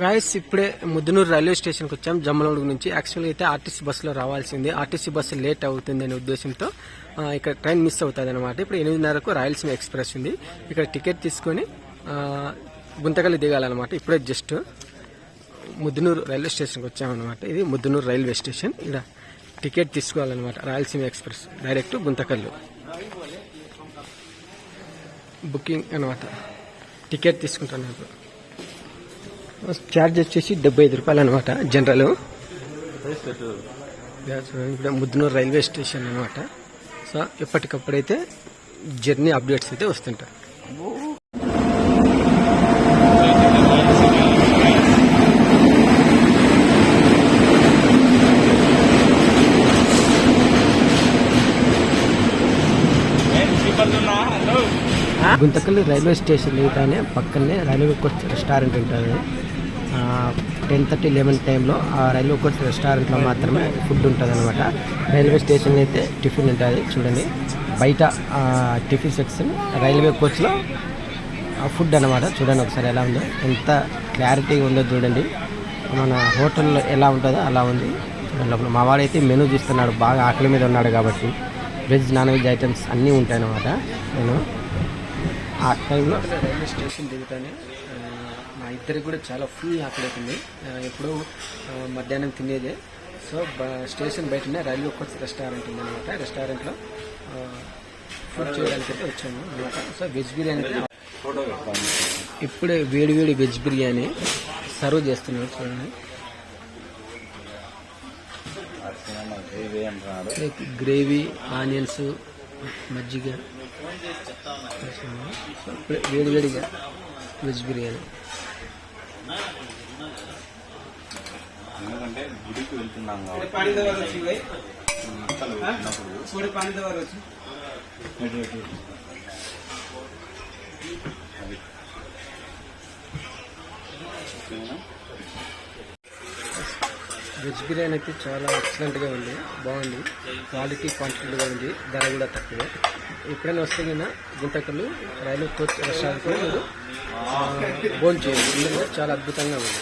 Guys ఇప్పుడే Muddanur railway స్టేషన్కి వచ్చాం. జమ్మలమడుగు నుంచి. యాక్చువల్గా అయితే ఆర్టీసీ బస్సులో రావాల్సింది. ఆర్టీసీ బస్సు లేట్ అవుతుంది అనే ఉద్దేశంతో ఇక్కడ ట్రైన్ మిస్ అవుతుంది అనమాట ఇప్పుడు ఎనిమిదిన్నరకు రాయలసీమ ఎక్స్ప్రెస్ ఉంది. ఇక్కడ టికెట్ తీసుకొని గుంతకల్లి దిగాలన్నమాట. ఇప్పుడే జస్ట్ ముద్దునూరు రైల్వే స్టేషన్కి వచ్చామన్నమాట. ఇది ముద్దునూరు రైల్వే స్టేషన్. ఇక్కడ టికెట్ తీసుకోవాలన్నమాట Rayalaseema express. Direct Guntakal. Booking అనమాట టికెట్ తీసుకుంటాను ఇప్పుడు ఛార్జ్ వచ్చేసి డెబ్బై ఐదు రూపాయలు అనమాట జనరల్. ఇప్పుడు ముద్దునూరు రైల్వే స్టేషన్ అనమాట సో ఎప్పటికప్పుడైతే జర్నీ అప్డేట్స్ అయితే వస్తుంటాయి. గుంతకల్లి రైల్వే స్టేషన్ దిగుతానే పక్కనే రైల్వే కోచ్ రెస్టారెంట్ ఉంటుంది. టెన్ థర్టీ లెవెన్ టైంలో ఆ రైల్వే కోచ్ రెస్టారెంట్లో మాత్రమే ఫుడ్ ఉంటుంది అనమాట రైల్వే స్టేషన్ అయితే టిఫిన్ ఉంటుంది చూడండి. బయట టిఫిన్ సెక్షన్ రైల్వే కోచ్లో ఫుడ్ అనమాట చూడండి ఒకసారి ఎలా ఉందో. ఎంత క్లారిటీగా ఉందో చూడండి. మన హోటల్లో ఎలా ఉంటుందో అలా ఉంది. లోపల. మా వాడైతే మెనూ చూస్తున్నాడు బాగా ఆకలి మీద ఉన్నాడు కాబట్టి. వెజ్ నాన్ వెజ్ ఐటమ్స్ అన్నీ ఉంటాయి అన్నమాట నేను ఆ టైంలో రైల్వే స్టేషన్ దిగుతానే మా ఇద్దరికి కూడా చాలా ఫుల్ ఆకలి అవుతుంది ఎప్పుడూ మధ్యాహ్నం తినేదే. సో స్టేషన్ బయటనే రైల్వే కోచ్ రెస్టారెంట్ ఉందన్నమాట. రెస్టారెంట్లో ఫుడ్ చేయడానికి అయితే వచ్చాము అనమాట సో వెజ్ బిర్యానీ ఇప్పుడే వేడి వేడి వెజ్ బిర్యానీ సర్వ్ చేస్తున్నారు చూడండి. గ్రేవీ ఆనియన్స్ మజ్జిగ. వేడి వేడిగా వెజ్ బిర్యానీ. ఎందుకంటే గుడికి వెళ్తున్నాం కాబట్టి మొక్కలు పెట్టినప్పుడు ఇటు ఇటు. అది. వెజ్ బిర్యానీ అయితే చాలా ఎక్సలెంట్గా ఉంది బాగుంది క్వాలిటీ క్వాంటిటీగా ఉంది ధర కూడా తక్కువే. ఎప్పుడైనా వస్తే కన్నా గుంతకల్లు రైలు కోచ్ రెస్టారెంట్లో మీరు భోజనం చేయండి చాలా అద్భుతంగా ఉంది.